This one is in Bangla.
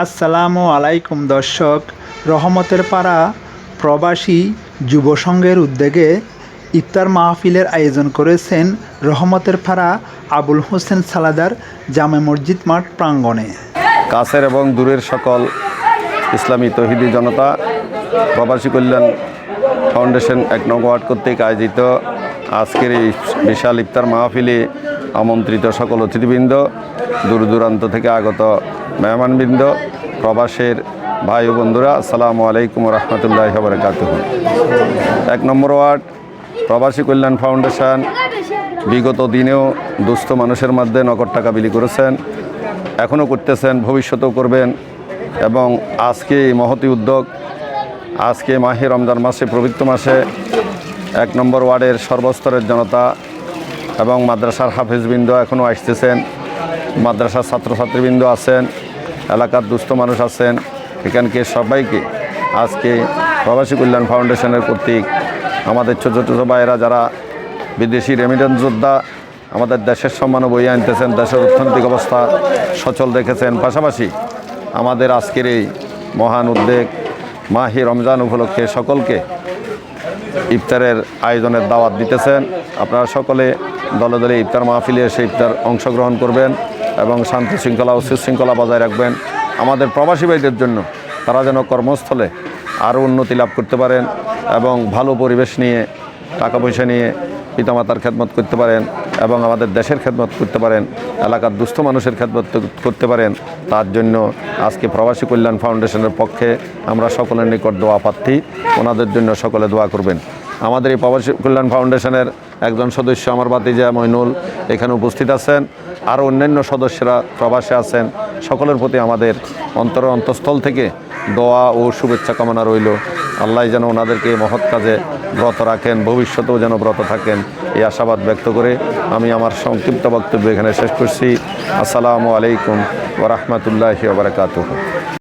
আসসালামু আলাইকুম দর্শক। রহমতের পাড়া প্রবাসী যুব সংঘের উদ্যোগে ইফতার মাহফিলের আয়োজন করেছেন রহমতের পাড়া আবুল হোসেন সালাদার জামে মসজিদ মাঠ প্রাঙ্গণে। কাছের এবং দূরের সকল ইসলামী তহিদি জনতা, প্রবাসী কল্যাণ ফাউন্ডেশন এক নং ওয়ার্ড কর্তৃক আয়োজিত আজকের এই বিশাল ইফতার মাহফিলে আমন্ত্রিত সকল অতিথিবৃন্দ, দূর দূরান্ত থেকে আগত মেহমানবৃন্দ, প্রবাসের ভাই ও বন্ধুরা, আসসালামু আলাইকুম রহমতুল্লাহ বরকাত এক নম্বর ওয়ার্ড, প্রবাসী কল্যাণ ফাউন্ডেশন, বিগত দিনেও দুস্থ মানুষের মধ্যে নগদ টাকা বিলি করেছেন, এখনও করতেছেন, ভবিষ্যতেও করবেন, এবং আজকে এই মহতি উদ্যোগ, আজকে মাহে রমজান মাসে, পবিত্র মাসে, এক নম্বর ওয়ার্ডের সর্বস্তরের জনতা এবং মাদ্রাসার হাফেজবৃন্দ এখনও আসতেছেন। মাদ্রাসার ছাত্রছাত্রীবৃন্দ আছেন, এলাকার দুস্থ মানুষ আছেন। এখানকে সবাইকে আজকে প্রবাসী কল্যাণ ফাউন্ডেশনের কর্তৃক আমাদের ছোটো ছোটো ভাইয়েরা যারা বিদেশি রেমিডেন্স যোদ্ধা, আমাদের দেশের সম্মান বই আনতেছেন, দেশের অর্থনৈতিক অবস্থা সচল রেখেছেন। পাশাপাশি আমাদের আজকের এই মহান উদ্যোগ মাহি রমজান উপলক্ষে সকলকে ইফতারের আয়োজনের দাওয়াত দিতেছেন। আপনারা সকলে দলে দলে ইফতার মাহফিলে এসে ইফতার অংশগ্রহণ করবেন এবং শান্তি শৃঙ্খলা ও সুশৃঙ্খলা বজায় রাখবেন। আমাদের প্রবাসী ভাইদের জন্য তারা যেন কর্মস্থলে আরও উন্নতি লাভ করতে পারেন এবং ভালো পরিবেশ নিয়ে টাকা পয়সা নিয়ে পিতামাতার খেদমত করতে পারেন। এবং আমাদের দেশের খেদমত করতে পারেন, এলাকার দুস্থ মানুষের খেদমত করতে পারেন, তার জন্য আজকে প্রবাসী কল্যাণ ফাউন্ডেশনের পক্ষে আমরা সকলের নিকট দোয়া প্রার্থী, ওনাদের জন্য সকলে দোয়া করবেন। আমাদের এই প্রবাসী কল্যাণ ফাউন্ডেশনের একজন সদস্য আমার বাতিজা মইনুল এখানে উপস্থিত আছেন। আরও অন্যান্য সদস্যরা প্রবাসে আছেন। সকলের প্রতি আমাদের অন্তর অন্তঃস্থল থেকে দোয়া ও শুভেচ্ছা কামনা রইল। আল্লাহ যেন ওনাদেরকে মহৎ কাজে ব্রত রাখেন, ভবিষ্যতেও যেন ব্রত থাকেন, এই আশাবাদ ব্যক্ত করে আমি আমার সংক্ষিপ্ত বক্তব্য এখানে শেষ করছি। আসসালামু আলাইকুম ওরহমতুল্লাহি ওবরাকাতুহ